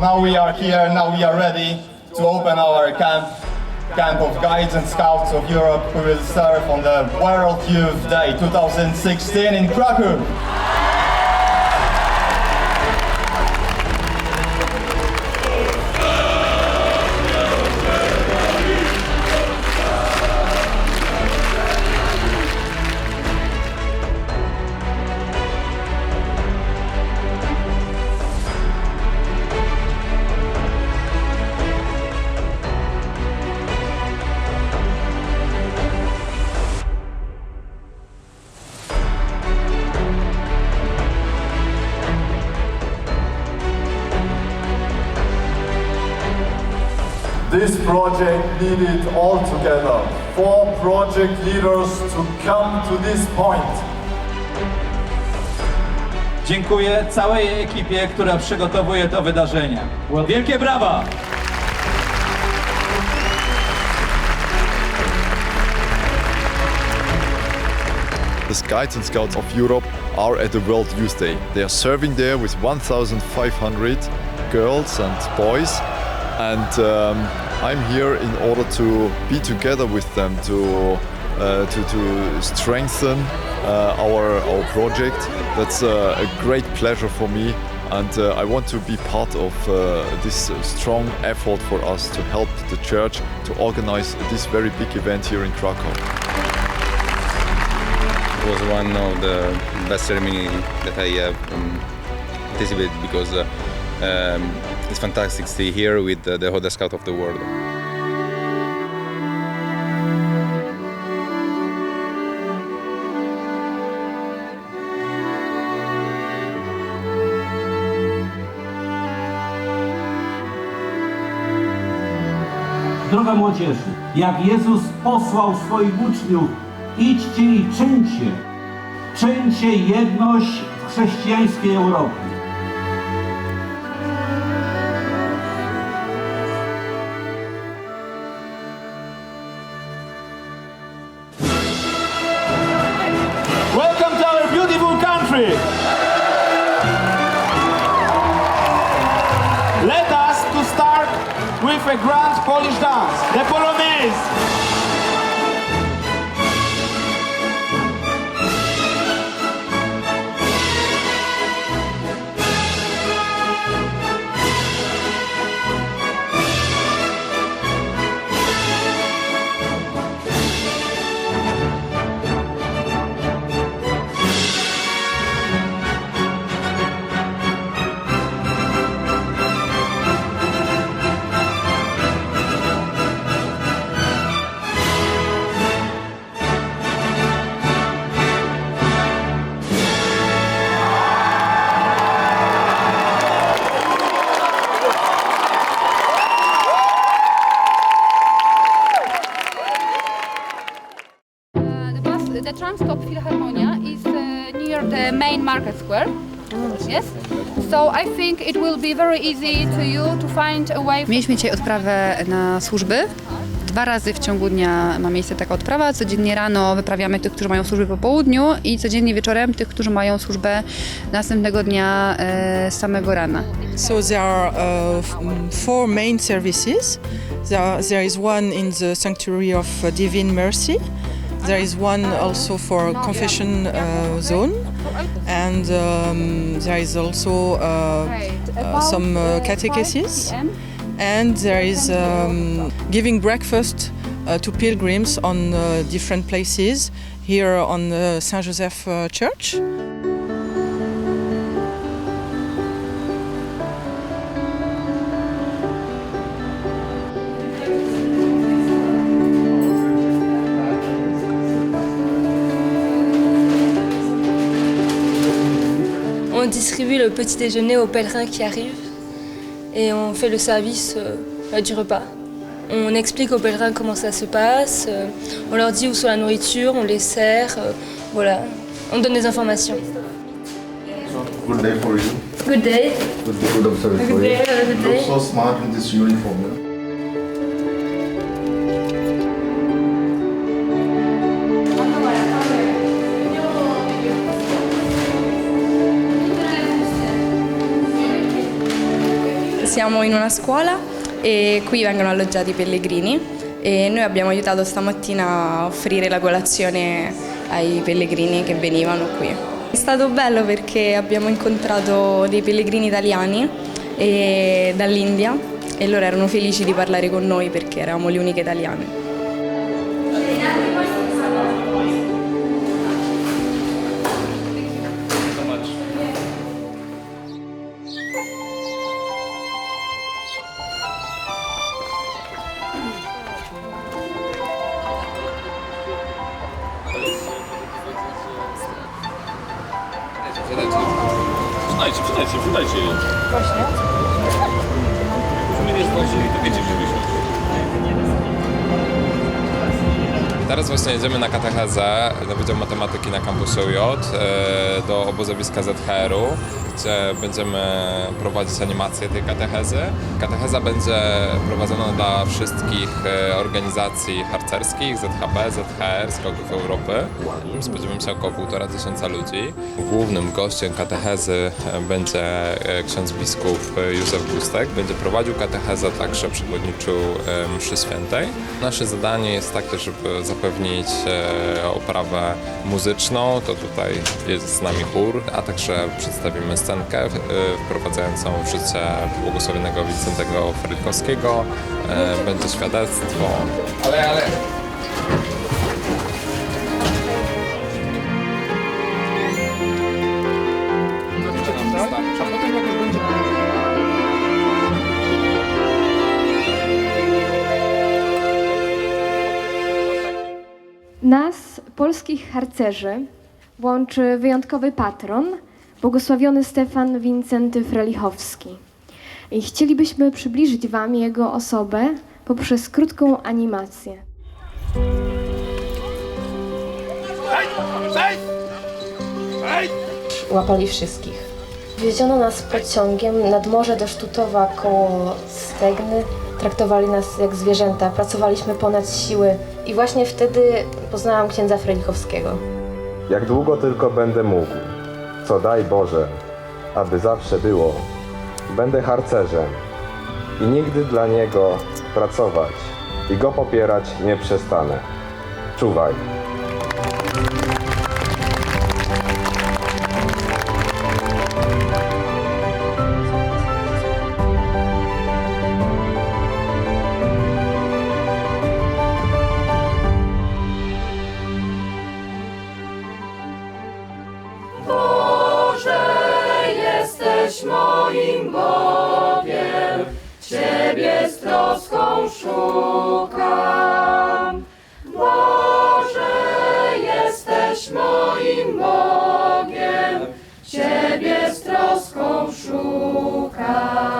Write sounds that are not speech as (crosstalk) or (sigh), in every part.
Now we are here, now we are ready to open our camp, camp of guides and scouts of Europe who will serve on the World Youth Day 2016 in Krakow. This project needed all together four project leaders to come to this point. Dziękuję całej ekipie, która przygotowuje to wydarzenie. Wielkie brawa! The Guides and Scouts of Europe are at the World Youth Day. They are serving there with 1,500 girls and boys, and um, I'm here in order to be together with them to uh, to, to strengthen uh, our our project. That's a great pleasure for me, and uh, I want to be part of uh, this strong effort for us to help the church to organize this very big event here in Krakow. It was one of the best ceremony that I have um, participated because uh, um, it's fantastic to stay here with uh, the hottest scout of the world. Droga młodzieży, jak Jezus posłał swoich uczniów, idźcie i czyńcie. Czyńcie jedność w chrześcijańskiej Europie. A grand Polish dance, the Polonaise. Mieliśmy dzisiaj odprawę na służby. Dwa razy w ciągu dnia ma miejsce taka odprawa. Codziennie rano wyprawiamy tych, którzy mają służbę po południu i codziennie wieczorem tych, którzy mają służbę następnego dnia e, samego rana. So there are uh, four main services. There, there is one in the Sanctuary of uh, Divine Mercy. There is one also for confession uh, zone, and um, there is also uh, uh, some uh, catechesis. And there is um, giving breakfast uh, to pilgrims on different places here on Saint Joseph Church. Distribue le petit déjeuner aux pèlerins qui arrivent et on fait le service euh, bah, du repas. On explique aux pèlerins comment ça se passe, euh, on leur dit où sont la nourriture, on les sert, euh, voilà, on donne des informations. Good day for you. Good day. Good, good observatory. Good day, have a good You look day. so smart in this uniform. Siamo in una scuola e qui vengono alloggiati i pellegrini e noi abbiamo aiutato stamattina a offrire la colazione ai pellegrini che venivano qui. È stato bello perché abbiamo incontrato dei pellegrini italiani dall'India e loro erano felici di parlare con noi perché eravamo le uniche italiane. Przydajcie, przydajcie, przydajcie. Właśnie. Myśmy nie zdążyli, to wiecie, że wyszło. Teraz właśnie jedziemy na katechezę Wydział Matematyki na kampusie UJ e, do obozowiska ZHR-u, gdzie będziemy prowadzić animację tej katechezy. Katecheza będzie prowadzona dla wszystkich e, organizacji harcerskich, ZHP, ZHR, Skauków Europy. Spodziewamy się około półtora tysiąca ludzi. Głównym gościem katechezy e, będzie ksiądz biskup Józef Gustek. Będzie prowadził katechezę, także przewodniczył mszy świętej. Nasze zadanie jest takie, żeby zapewnić oprawę muzyczną, to tutaj jest z nami chór, a także przedstawimy scenkę e, wprowadzającą w życie błogosławionego Wincentego Frydkowskiego. E, Będzie świadectwo. Ale, ale... polskich harcerzy, łączy wyjątkowy patron, błogosławiony Stefan Wincenty Frelichowski. I chcielibyśmy przybliżyć Wam jego osobę poprzez krótką animację. Łapali wszystkich. Wieziono nas pociągiem nad morze do Sztutowa koło Stegny. Traktowali nas jak zwierzęta, pracowaliśmy ponad siły i właśnie wtedy poznałam księdza Frelichowskiego. Jak długo tylko będę mógł, co daj Boże, aby zawsze było, będę harcerzem i nigdy dla Niego pracować i Go popierać nie przestanę. Czuwaj. Moim Bogiem, Ciebie z troską szukam. Boże, jesteś moim Bogiem, Ciebie z troską szukam.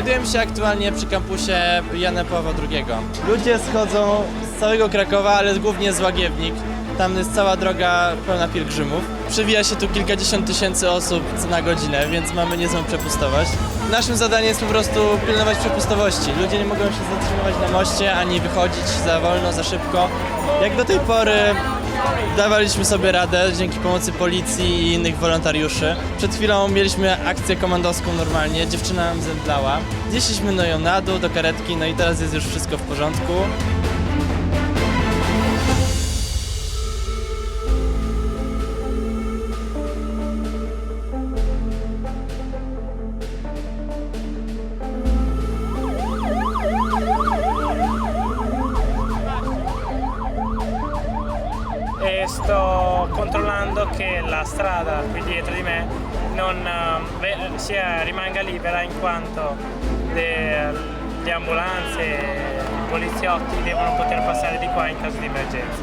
Znajdujemy się aktualnie przy kampusie Jana Pawła II. Ludzie schodzą z całego Krakowa, ale głównie z Łagiewnik. Tam jest cała droga pełna pielgrzymów. Przewija się tu kilkadziesiąt tysięcy osób na godzinę, więc mamy niezłą przepustowość. Naszym zadaniem jest po prostu pilnować przepustowości. Ludzie nie mogą się zatrzymywać na moście, ani wychodzić za wolno, za szybko. Jak do tej pory dawaliśmy sobie radę dzięki pomocy policji i innych wolontariuszy. Przed chwilą mieliśmy akcję komandowską normalnie, dziewczyna nam zemdlała. Zjeśliśmy no ją na dół do karetki, no i teraz jest już wszystko w porządku. Poliziotti devono poter passare di qua in caso di emergenza.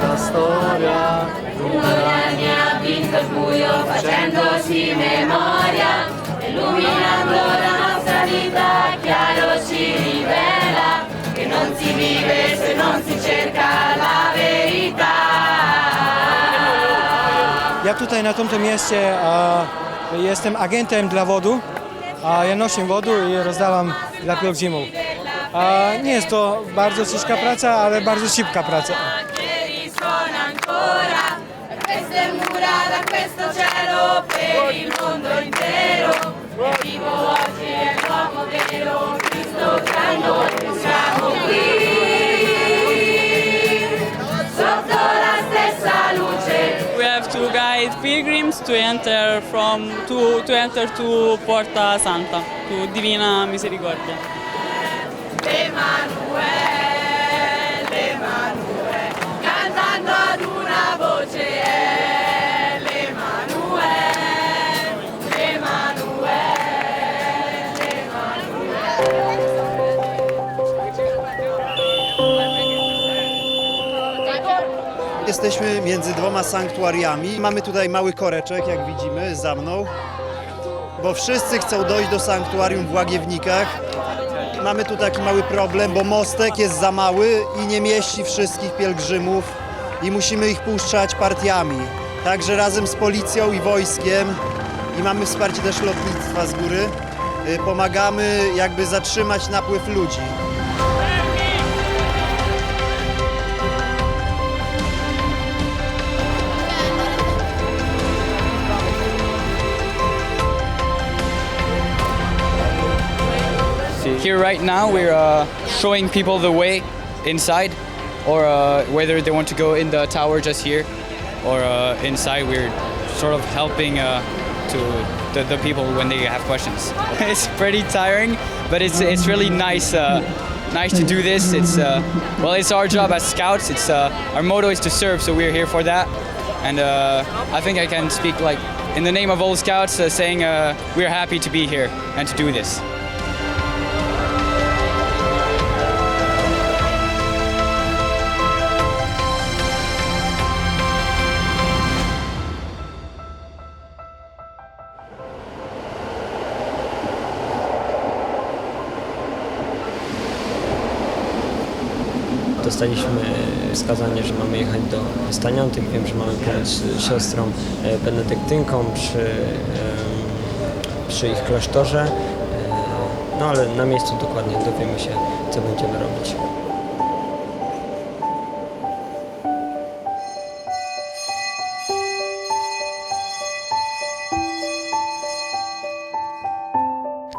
la storia Ogni ha vinto il buio facendosi memoria Illuminando la nostra vita chiaro ci rivela Che non si vive se non si cerca la verità Ja tutaj na tomto mieście a, jestem agentem dla wodu. A ja noszę wodę i rozdałam dla pielgrzymów. A, nie jest to bardzo ciężka praca, ale bardzo szybka praca. per il mondo intero. Pilgrims to enter from to to enter to Porta Santa, to Divina Misericordia. Jesteśmy między dwoma sanktuariami. Mamy tutaj mały koreczek, jak widzimy, za mną, bo wszyscy chcą dojść do sanktuarium w Łagiewnikach. Mamy tu taki mały problem, bo mostek jest za mały i nie mieści wszystkich pielgrzymów i musimy ich puszczać partiami. Także razem z policją i wojskiem i mamy wsparcie też lotnictwa z góry. y, Pomagamy jakby zatrzymać napływ ludzi. Here right now we're uh, showing people the way inside, or uh, whether they want to go in the tower just here, or uh, inside. We're sort of helping uh, to the, the people when they have questions. (laughs) it's pretty tiring, but it's it's really nice. Uh, nice to do this. It's uh, well, it's our job as scouts. It's uh, our motto is to serve, so we're here for that. And uh, I think I can speak like in the name of all scouts, uh, saying we're happy to be here and to do this. Dostaliśmy wskazanie, że mamy jechać do Staniątek. Wiem, że mamy pomóc siostrom e, benedyktynkom przy, przy ich klasztorze. E, No ale na miejscu dokładnie dowiemy się, co będziemy robić.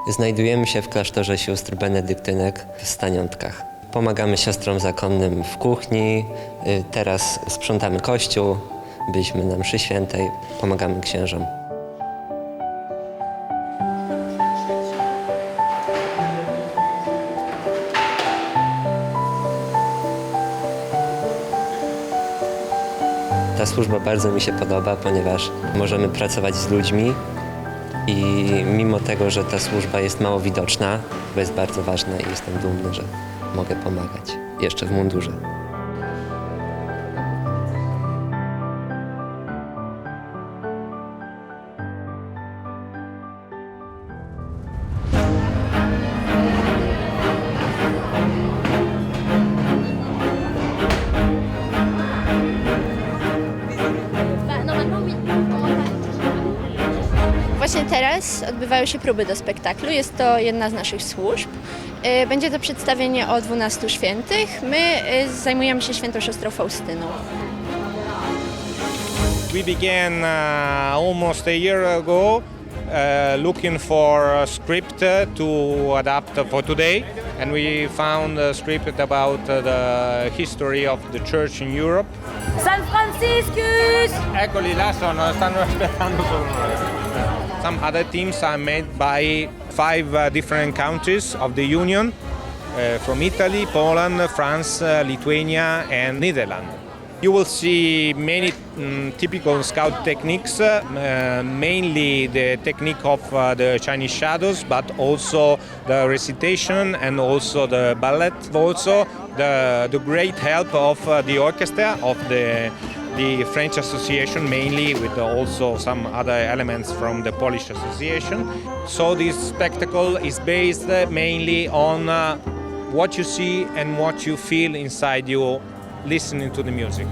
Znajdujemy się w klasztorze sióstr benedyktynek w Staniątkach. Pomagamy siostrom zakonnym w kuchni, y, teraz sprzątamy kościół, byliśmy na mszy świętej, pomagamy księżom. Ta służba bardzo mi się podoba, ponieważ możemy pracować z ludźmi, i mimo tego, że ta służba jest mało widoczna, to jest bardzo ważna i jestem dumny, że mogę pomagać jeszcze w mundurze. Właśnie teraz odbywają się próby do spektaklu. Jest to jedna z naszych służb. Y, Będzie to przedstawienie o 12 świętych. My y, zajmujemy się świętą siostrą Faustyną. We began uh, almost a year ago uh, looking for a script uh, to adapt for today, and we found a script about uh, the history of the church in Europe. San Franciscus! Eccoli là, sono, stanno aspettando solo. Some other teams are made by five uh, different countries of the Union, uh, from Italy, Poland, France, uh, Lithuania, and Netherlands. You will see many mm, typical scout techniques, uh, mainly the technique of uh, the Chinese shadows, but also the recitation and also the ballet. Also, the, the great help of uh, the orchestra of the the French Association, mainly with also some other elements from the Polish Association. So this spectacle is based uh, mainly on uh, what you see and what you feel inside you listening to the music.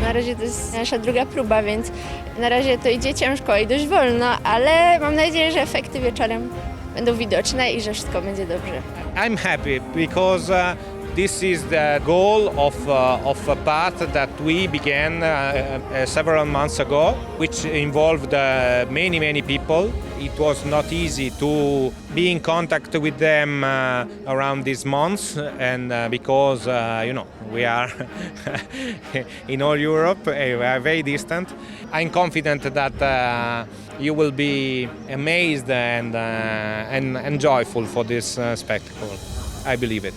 Na razie to jest nasza druga próba, więc na razie to idzie ciężko i dość wolno, ale mam nadzieję, że efekty wieczorem będą widoczne i że wszystko będzie dobrze. I'm happy because uh, this is the goal of, uh, of a path that we began uh, uh, several months ago, which involved uh, many, many people. It was not easy to be in contact with them uh, around these months, and because you know we are (laughs) in all Europe, uh, we are very distant. I'm confident that you will be amazed and uh, and, and joyful for this uh, spectacle. I believe it.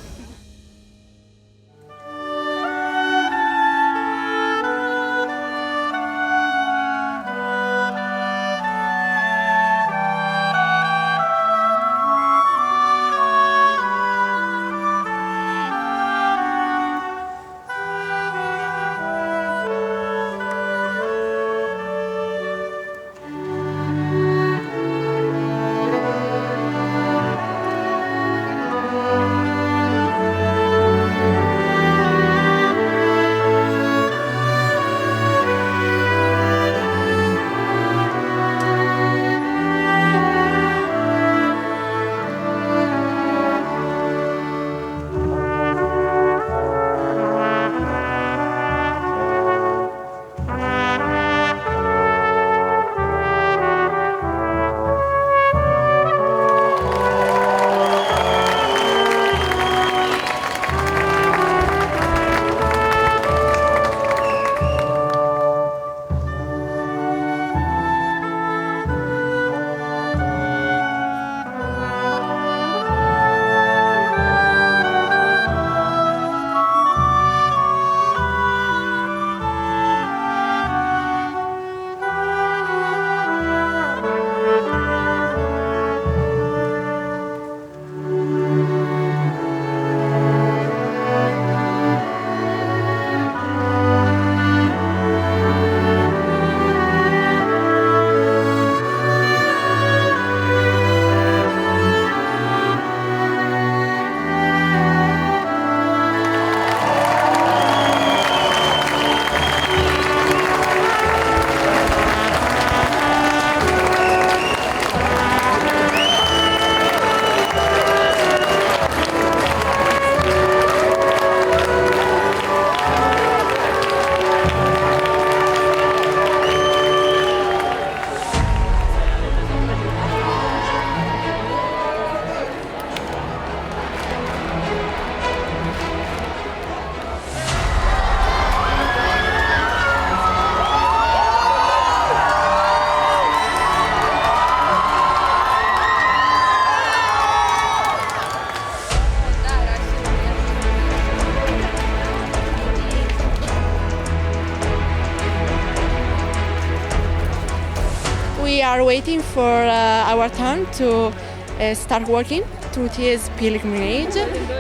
Start working through TS pilgrimage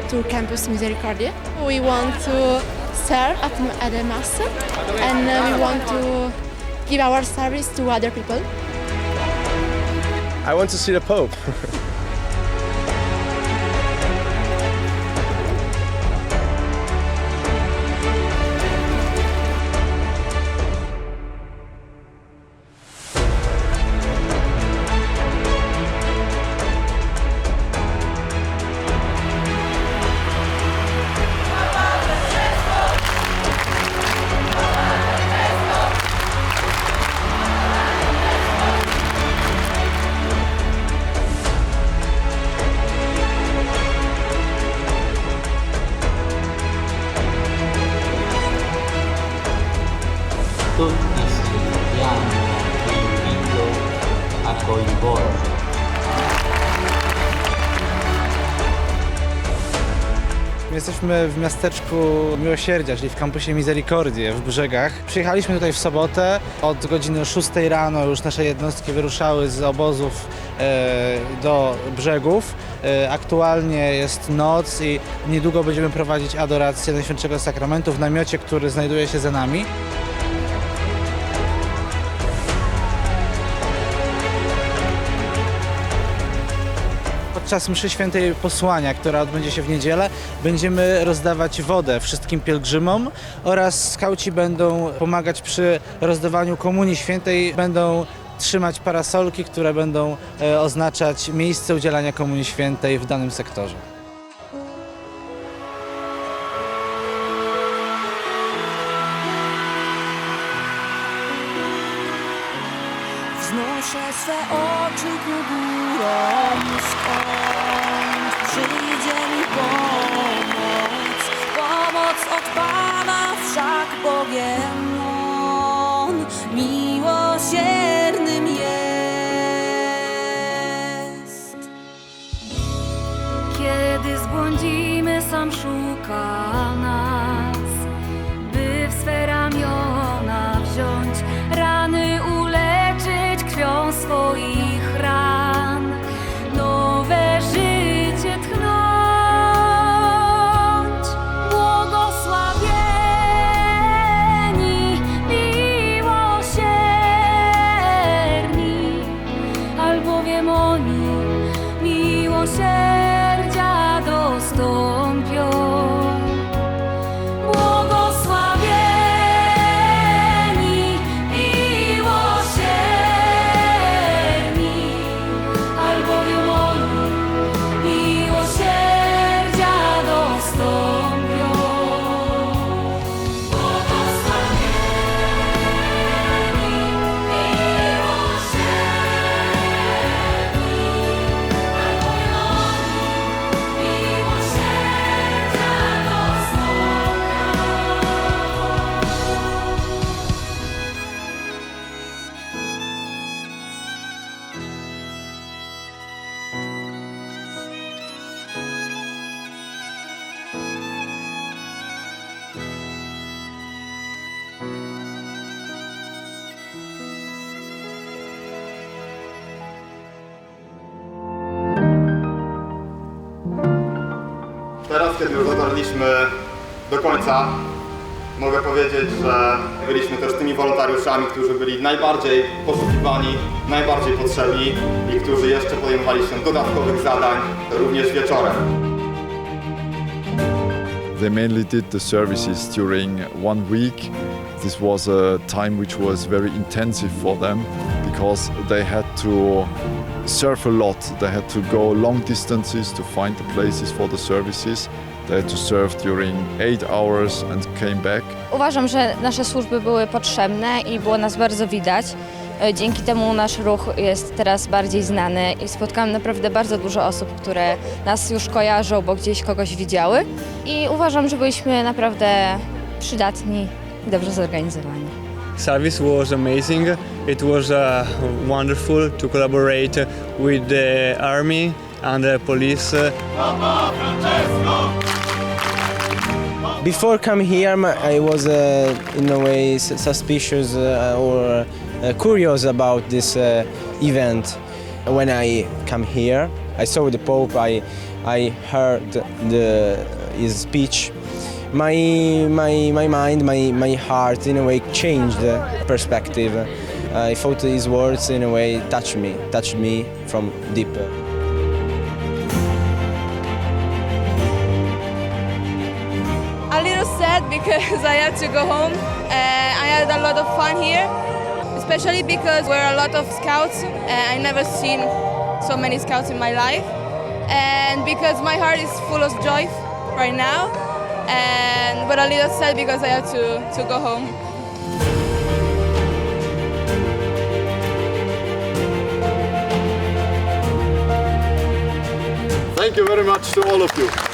to Campus Misericordia. We want to serve at, at the Mass and uh, we want to give our service to other people. I want to see the Pope. (laughs) tutti ci troviamo vi invito a coinvolgere Jesteśmy w miasteczku Miłosierdzia, czyli w kampusie Misericordie w Brzegach. Przyjechaliśmy tutaj w sobotę. Od godziny 6 rano już nasze jednostki wyruszały z obozów e, do brzegów. E, aktualnie jest noc i niedługo będziemy prowadzić adorację Najświętszego Sakramentu w namiocie, który znajduje się za nami. Podczas mszy świętej posłania, która odbędzie się w niedzielę, będziemy rozdawać wodę wszystkim pielgrzymom oraz skauci będą pomagać przy rozdawaniu komunii świętej, będą trzymać parasolki, które będą e, oznaczać miejsce udzielania komunii świętej w danym sektorze. Już dotarliśmy do końca, mogę powiedzieć, że byliśmy też tymi wolontariuszami, którzy byli najbardziej poszukiwani, najbardziej potrzebni i którzy jeszcze podejmowali się dodatkowych zadań również wieczorem. They mainly did the services during one week. This was a time which was very intensive for them because they had to surf a lot. They had to go long distances to find the places for the services. They had to surf during eight hours and came back. Uważam, że nasze służby były potrzebne i było nas bardzo widać. E, Dzięki temu nasz ruch jest teraz bardziej znany i spotkałam naprawdę bardzo dużo osób, które nas już kojarzą, bo gdzieś kogoś widziały. I uważam, że byliśmy naprawdę przydatni i dobrze zorganizowani. service was amazing. It was uh, wonderful to collaborate with the army and the police. Before coming here, I was uh, in a way suspicious uh, or uh, curious about this uh, event. When I come here, I saw the Pope. I I heard the his speech. My my my mind, my my heart, in a way, changed the perspective. I thought his words, in a way, touched me, touched me from deep. Because I had to go home. Uh, I had a lot of fun here, especially because we're a lot of scouts. Uh, I never seen so many scouts in my life, and because my heart is full of joy right now. And but a little sad because I had to to go home. Thank you very much to all of you.